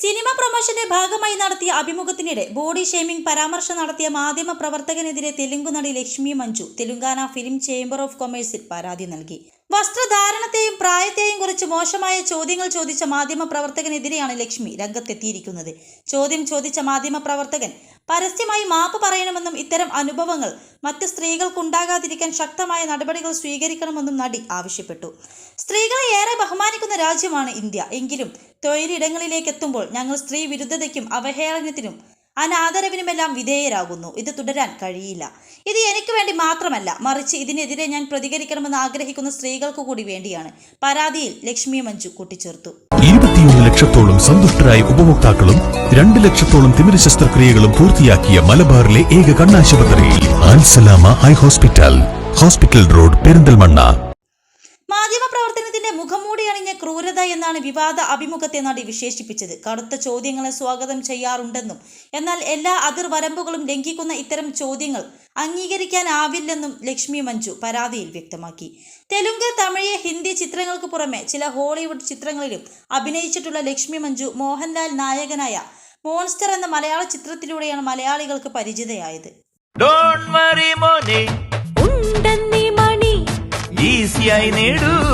Cinema പ്രൊമോഷന്റെ ഭാഗമായി നടത്തിയ അഭിമുഖത്തിനിടെ body shaming പരാമർശം നടത്തിയ മാധ്യമ പ്രവർത്തകനെതിരെ തെലുങ്കു നടി Lakshmi Manju Telangana film chamber of കൊമേഴ്സിൽ പരാതി നൽകി. വസ്ത്രധാരണത്തെയും പ്രായത്തെയും കുറിച്ച് മോശമായ ചോദ്യങ്ങൾ ചോദിച്ച മാധ്യമ പ്രവർത്തകനെതിരെയാണ് ലക്ഷ്മി രംഗത്തെത്തിയിരിക്കുന്നത്. ചോദ്യം ചോദിച്ച മാധ്യമ പ്രവർത്തകൻ പരസ്യമായി മാപ്പ് പറയണമെന്നും ഇത്തരം അനുഭവങ്ങൾ മറ്റ് സ്ത്രീകൾക്കുണ്ടാകാതിരിക്കാൻ ശക്തമായ നടപടികൾ സ്വീകരിക്കണമെന്നും നടി ആവശ്യപ്പെട്ടു. സ്ത്രീകളെ ഏറെ ബഹുമാനിക്കുന്ന രാജ്യമാണ് ഇന്ത്യ. എങ്കിലും തൊഴിലിടങ്ങളിലേക്ക് എത്തുമ്പോൾ ഞങ്ങൾ സ്ത്രീ വിരുദ്ധതയ്ക്കും അവഹേളനത്തിനും അനാദരവിനുമെല്ലാം വിധേയരാകുന്നു. ഇത് തുടരാൻ കഴിയില്ല. ഇത് എനിക്ക് വേണ്ടി മാത്രമല്ല മറിച്ച് ഇതിനെതിരെ ഞാൻ പ്രതികരിക്കണമെന്ന് ആഗ്രഹിക്കുന്ന സ്ത്രീകൾക്ക് കൂടി വേണ്ടിയാണ്. പരാതിയിൽ ലക്ഷ്മി മഞ്ജു കൂട്ടിച്ചേർത്തു. ഇരുപത്തിയൊന്ന് ലക്ഷത്തോളം സന്തുഷ്ടരായ ഉപഭോക്താക്കളും രണ്ട് ലക്ഷത്തോളം തിമിര ശസ്ത്രക്രിയകളും പൂർത്തിയാക്കിയ മലബാറിലെ ഏക കണ്ണാശുപത്രി ആൻസലാമ eye hospital. Hospital road Perinthalmanna. മുഖംമൂടി അണിഞ്ഞ ക്രൂരത എന്നാണ് വിവാദ അഭിമുഖത്തെ നടി വിശേഷിപ്പിച്ചത്. കടുത്ത ചോദ്യങ്ങളെ സ്വാഗതം ചെയ്യാറുണ്ടെന്നും എന്നാൽ എല്ലാ അതിർവരമ്പുകളും ലംഘിക്കുന്ന ഇത്തരം ചോദ്യങ്ങൾ അംഗീകരിക്കാനാവില്ലെന്നും ലക്ഷ്മി മഞ്ജു പരാതിയിൽ വ്യക്തമാക്കി. തെലുങ്ക് തമിഴ് ഹിന്ദി ചിത്രങ്ങൾക്ക് പുറമെ ചില ഹോളിവുഡ് ചിത്രങ്ങളിലും അഭിനയിച്ചിട്ടുള്ള ലക്ഷ്മി മഞ്ജു മോഹൻലാൽ നായകനായ മോൺസ്റ്റർ എന്ന മലയാള ചിത്രത്തിലൂടെയാണ് മലയാളികൾക്ക് പരിചിതയായത്. ഡോണ്ട് വറി മോനെ. ഉണ്ടെന്നീ മണി. ഈസിയായി നേടൂ.